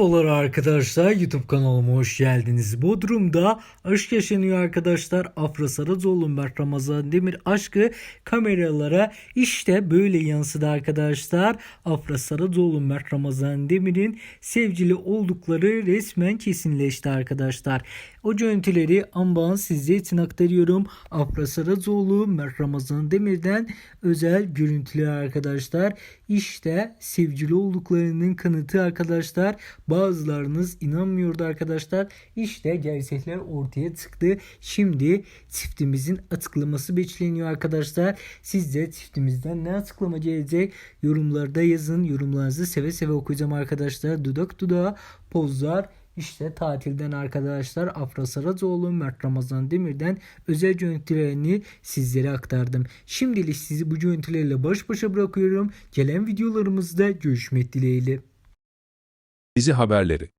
Merhabalar arkadaşlar YouTube kanalıma hoş geldiniz. Bodrum'da aşk yaşanıyor arkadaşlar. Afra Saracoğlu Mert Ramazan Demir aşkı kameralara işte böyle yansıdı arkadaşlar. Afra Saracoğlu Mert Ramazan Demir'in sevgili oldukları resmen kesinleşti arkadaşlar. O görüntüleri ambağın sizler için aktarıyorum. Afra Saracoğlu Mert Ramazan Demir'den özel görüntüler arkadaşlar. İşte sevgili olduklarının kanıtı arkadaşlar. Bazılarınız inanmıyordu arkadaşlar. İşte gerçekler ortaya çıktı. Şimdi çiftimizin açıklaması bekleniyor arkadaşlar. Siz de çiftimizden ne açıklama gelecek? Yorumlarda yazın. Yorumlarınızı seve seve okuyacağım arkadaşlar. Dudak dudağa pozlar. İşte tatilden arkadaşlar Afra Saracoğlu, Mert Ramazan Demir'den özel görüntülerini sizlere aktardım. Şimdilik sizi bu görüntülerle baş başa bırakıyorum. Gelen videolarımızda görüşmek dileğiyle. Dizi haberleri